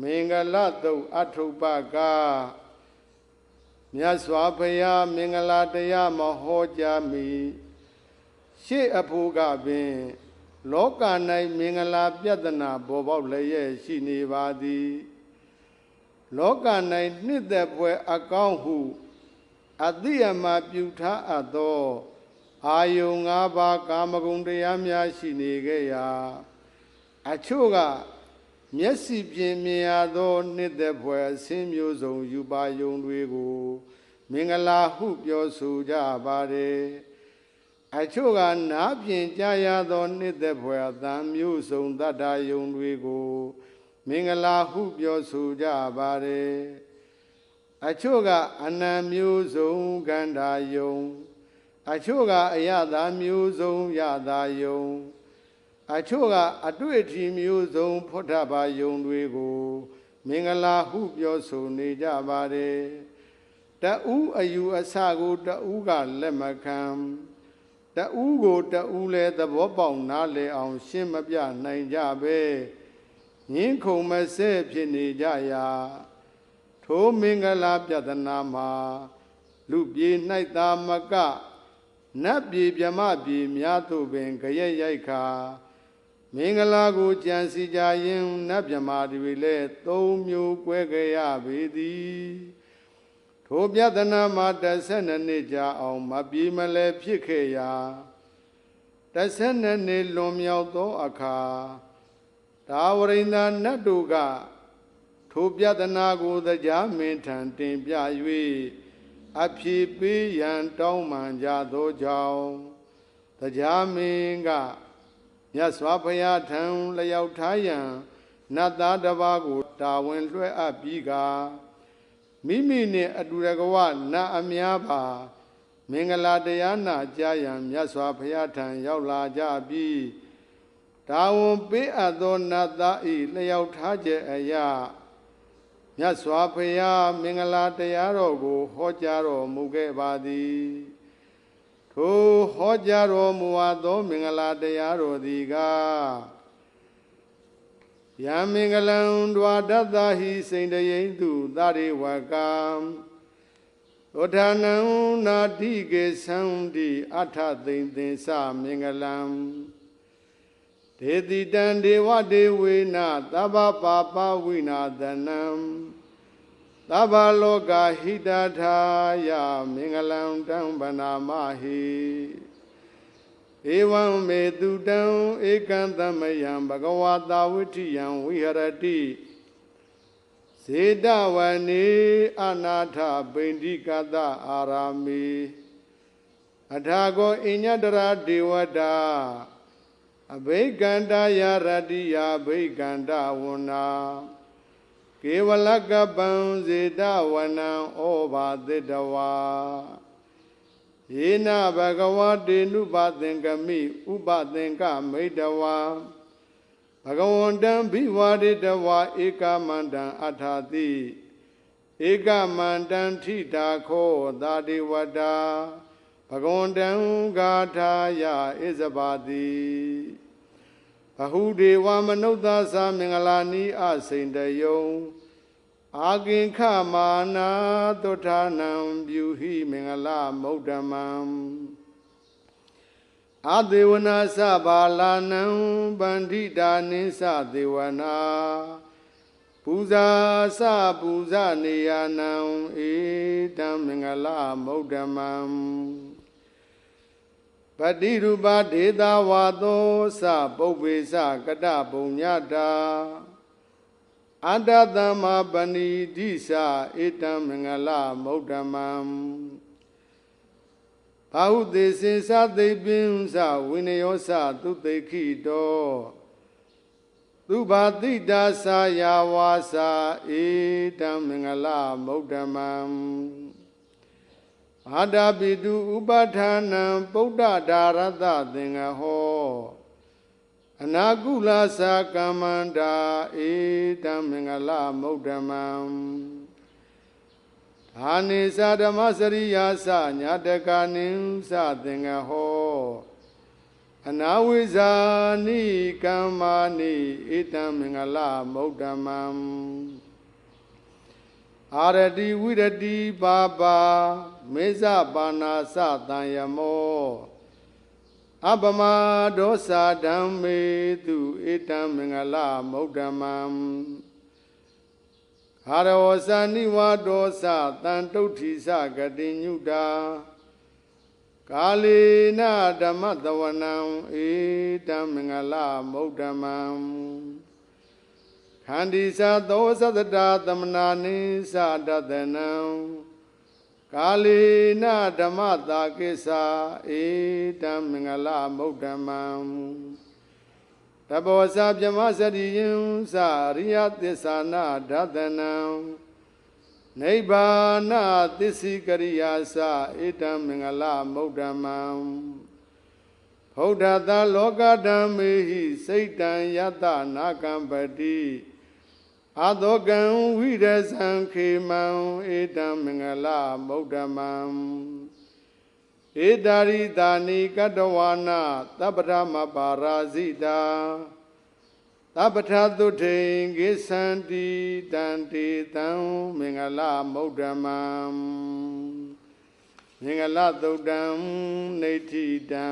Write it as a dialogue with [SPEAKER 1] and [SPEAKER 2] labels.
[SPEAKER 1] မင်္ဂလတုတ်အထုပ္ပကမြတ်စွာဘုရားမင်္ဂလာတရားမဟောကြားမီရှေ့အဖို့ကပင် လောက၌မင်္ဂလာပြဿနာပေါ်ပေါက်လျက်ရှိနေပါသည် လောက၌နှစ်သက်ပွဲအကောင်းဟုအတိယမပြုထားအပ်သော အာယုံ၅ပါးကာမဂုဏ်တရားများရှိနေခဲ့ရာ အချို့က မျက်စိပြင်းမြင်ရသောနှစ်သက်ဖွယ်အစင်းမျိုးစုံယူပါယုံတွေကို မင်္ဂလာဟုပြောဆိုကြပါတယ်အချို့ကနားပြင်ကြားရသောနှစ်သက်ဖွယ်အသံမျိုးစုံတတ္တယုံတွေကို မင်္ဂလာဟုပြောဆိုကြပါတယ်အချို့ကအနံမျိုးစုံကန္တာယုံ အချို့ကအယတာမျိုးစုံယတာယုံ အချို့ကအတွေ့အထိမျိုးစုံဖွတ်ထပါယုံတွေကို မင်္ဂလာဟုပြောဆိုနေကြပါတယ်တအူးအယူအဆကိုတအူးကလက်မခံတအူးကိုတအူးလဲသဘောပေါက်နားလည်အောင် ရှင်းမပြနိုင်ကြပဲငင်းခုံမဆဲဖြစ်နေကြရာထိုမင်္ဂလာပြဒနာမှာလူပြေ၌သာမကနတ်ပြည်မြမပြည်များသို့ပင်ကြရက်ရိုက်ခါ မင်္ဂလာကိုကြံစီကြရင်နတ်မြမာတွေလည်းသုံးမျိုး꿰ကြရပေသည်ထိုပြဒနာမှာ12နှစ်ကြာအောင်မပြေမလဲဖြစ်ခဲ့ရာ12နှစ်လွန်မြောက်သောအခါဒါဝရိန္ဒနတ်တို့ကထိုပြဒနာကိုတရားမင်းထံတင်ပြ၍အဖြေပေးရန်တောင်းပန်ကြသောကြောင့်တရားမင်းက မြတ်စွာဘုရားထံလျောက်ထားရန်နတ်သားတစ်ပါးကိုတာဝန်လွှဲအပ်ပြီးကမိမိနှင့်အတူတကဝနတ်အများပါမင်္ဂလာတရားနာကြားရန်မြတ်စွာဘုရားထံရောက်လာကြပြီးတာဝန်ပေးအပ်သောနတ်သားဤလျောက်ထားခြင်းအရာမြတ်စွာဘုရားမင်္ဂလာတရားတော်ကိုဟောကြားတော်မူခဲ့ပါသည် ထိုဟောကြားတော်မူအပ်သော မင်္ဂလာတရားတော်သည်ကယံမင်္ဂလံဒွါဒတ္တဟိစိန်တယိတုသရိဝကံသောဌာနံနာတိကေသံတိအထသိမ့်သင်္သမင်္ဂလံဒေတိတံဒေဝဒေဝေနသဗ္ဗပါပဝိနာသနံ သဗ္ဗလောကဟိတထာယမင်္ဂလံတံဗနာမဟိဧဝံမေတုတံဧကံသမယံဘဂဝတာဝိထိယံဝိဟရတိဇေတဝနေအနာထပိန္တိကတအာရာမိအထာကောအညတရာဒေဝတာအဘိကန္တယရတိယဘိကန္တဝနာ ကေဝလကပံဇေတဝနံဩဘာသတ္တဝါယေနဘဂဝတေနုပသင်္ကမိဥပသင်္ကမိတဝါဘဂဝန္တံဘိဝါရိတဝါဧကမန္တံအထာတိဧကမန္တံထိတာခောသာတိဝတ္တာဘဂဝန္တံဂါထာယဣဇဘာတိ ဘဟုဒေဝမနုဿသသမင်္ဂလာနိအစိန်တယုံအာကိခမာနာတုထာနံပြုဟိမင်္ဂလာမௌဒ္ဓမံအသေဝနာသဘာလာနံဗန္ဓိတာနိသသေဝနာပူဇာစပူဇနေယနံဧတံမင်္ဂလာမௌဒ္ဓမံ ပတိရူပဒေတာဝါသောသပုပ္ပေသကတပုံညတာအတ္တသမ္မာပဏိဒိသဧတံမင်္ဂလမௌဒ္ဓမံဘာဟုသေစင်သသိပင်သဝိနယောသသုသိခိတောသူဘာတိတာသာယာဝါစာဧတံမင်္ဂလမௌဒ္ဓမံ အာဒပိတုဥပဋ္ဌာနံပုဒ္ဒဒါရတသင်္ဃဟောအနာကုလသာကမ္မန္တာဧတံမင်္ဂလမௌဒ္ဓမံအာနိသဓမ္မစရိယာသညာတကနိသသင်္ဃဟောအနာဝိဇာနိကမ္မာနိဣတံမင်္ဂလမௌဒ္ဓမံ အာရတိဝိရတိပါပါမေဇပါဏာစတံယမောအပမဒောစာဓမ္မေတုဣတံမင်္ဂလမௌဒ္ဓမံဟာရဝဇာနိဝါဒောစတံတုဋ္ဌိစဂတိညုတာကာလေနဓမ္မတဝနံဧတံမင်္ဂလမௌဒ္ဓမံ ခန္ဒီသသောသတ္တသမနာနိသဒတနံကာလေနဓမ္မတာကိစ္ဆာဧတံမင်္ဂလမௌဒ္ဓမံတဘောဇပြမစရိယံသရိယသစ္ဆာနာဒသနံနိဗ္ဗာနသစ္စိကရိယာစဧတံမင်္ဂလမௌဒ္ဓမံဘုဒ္ဓသာလောကဓမ္မေဟိစိတ်တံယတနာကံပတိ အသောကံဝိရဇံခေမံဧတံမင်္ဂလမௌဒ္ဓမံဧတာရိတာနိကတဝါနာသဗ္ဗရမပါရာဇိတာသဗ္ဗထသုထေကိသန္တိတံတေတံမင်္ဂလမௌဒ္ဓမံမင်္ဂလသုတ်တံနေဋ္ဌိတံ